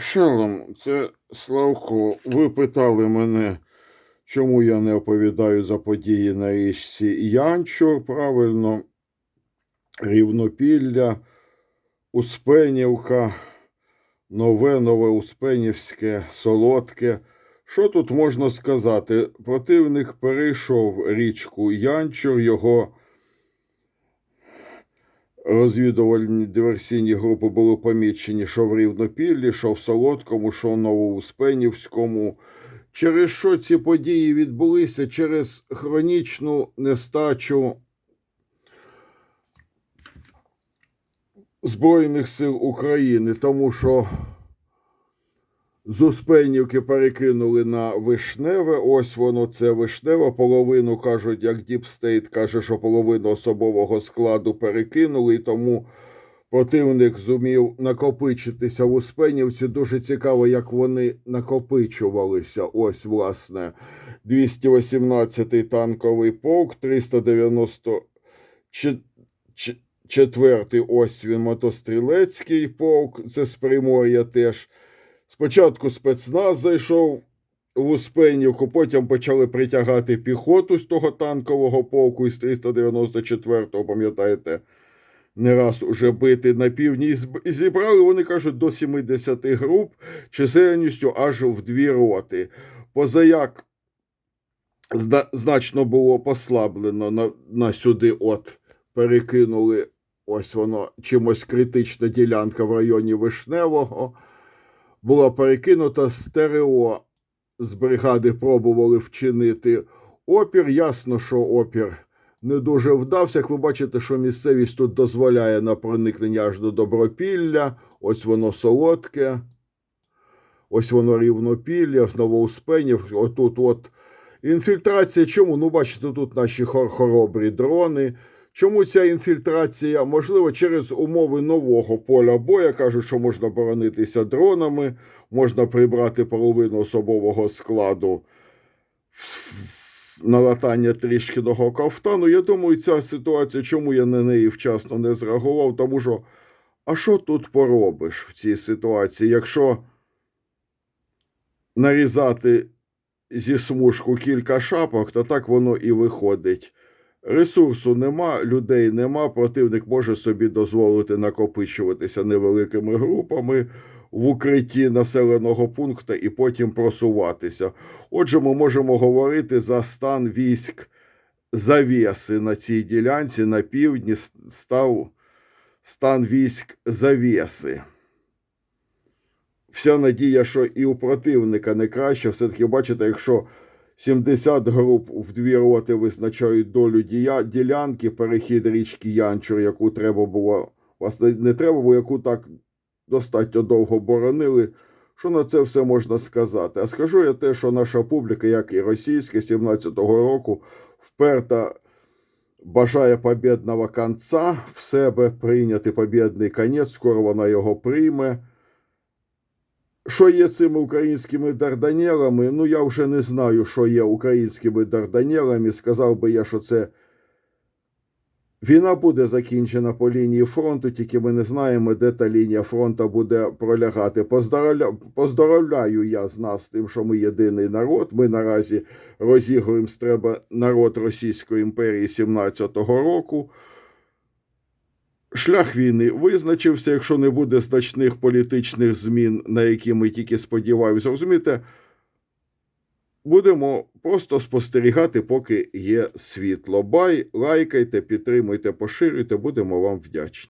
Шалом, це Славко. Ви питали мене, чому я не оповідаю за події на річці Янчур, правильно, Рівнопілля, Успенівка, Нове, Нове Успенівське, Солодке. Що тут можна сказати? Противник перейшов річку Янчур, його розвідувальні диверсійні групи були помічені, що в Рівнопіллі, що в Солодкому, що в Новоуспенівському. Через що ці події відбулися? Через хронічну нестачу Збройних сил України, тому що з Успенівки перекинули на Вишневе. Ось воно це Вишневе. Половину кажуть, як Діпстейт каже, що половину особового складу перекинули, і тому противник зумів накопичитися в Успенівці. Дуже цікаво, як вони накопичувалися. Ось, власне, 218-й танковий полк, 394-й ось він мотострілецький полк, це з Примор'я теж. Спочатку спецназ зайшов в Успенівку, потім почали притягати піхоту з того танкового полку із 394-го, пам'ятаєте, не раз уже бити на півдні. І зібрали, вони кажуть, до 70 груп, чисельністю аж в дві роти. Позаяк значно було послаблено на, на сюди, от перекинули, ось воно чимось критична ділянка в районі Вишневого була перекинута стерео з бригади пробували вчинити опір. Ясно, що опір не дуже вдався. Як ви бачите, що місцевість тут дозволяє на проникнення аж до Добропілля. Ось воно солодке. Ось воно рівнопілля, Новоуспенів. Отут от інфільтрація. Чому? Ну, бачите, тут наші хор- хоробрі дрони. Чому ця інфільтрація? Можливо, через умови нового поля бою. Кажуть, що можна боронитися дронами, можна прибрати половину особового складу на латання трішкиного кафтану. Я думаю, ця ситуація, чому я на неї вчасно не зреагував, тому що, а що тут поробиш в цій ситуації, якщо нарізати зі смужку кілька шапок, то так воно і виходить. Ресурсу нема, людей нема. Противник може собі дозволити накопичуватися невеликими групами в укритті населеного пункту і потім просуватися. Отже, ми можемо говорити за стан військ завіси на цій ділянці на півдні став стан військ завіси. Вся надія, що і у противника не краще, все-таки бачите, якщо 70 груп в дві роти визначають долю дія- ділянки, перехід річки Янчур, яку треба було, власне, не треба було, яку так достатньо довго боронили. Що на це все можна сказати? А скажу я те, що наша публіка, як і російська, 17-го року, вперта бажає побєдного конца, в себе прийняти побєдний конець, скоро вона його прийме. Що є цими українськими дарданєлами? Ну, я вже не знаю, що є українськими дарданєлами. Сказав би я, що це війна буде закінчена по лінії фронту, тільки ми не знаємо, де та лінія фронту буде пролягати. Поздоровля... Поздоровляю я з нас тим, що ми єдиний народ. Ми наразі розігруємо треба народ Російської імперії 17-го року. Шлях війни визначився, якщо не буде значних політичних змін, на які ми тільки сподіваємося. Розумієте, будемо просто спостерігати, поки є світло. Бай, лайкайте, підтримуйте, поширюйте, будемо вам вдячні.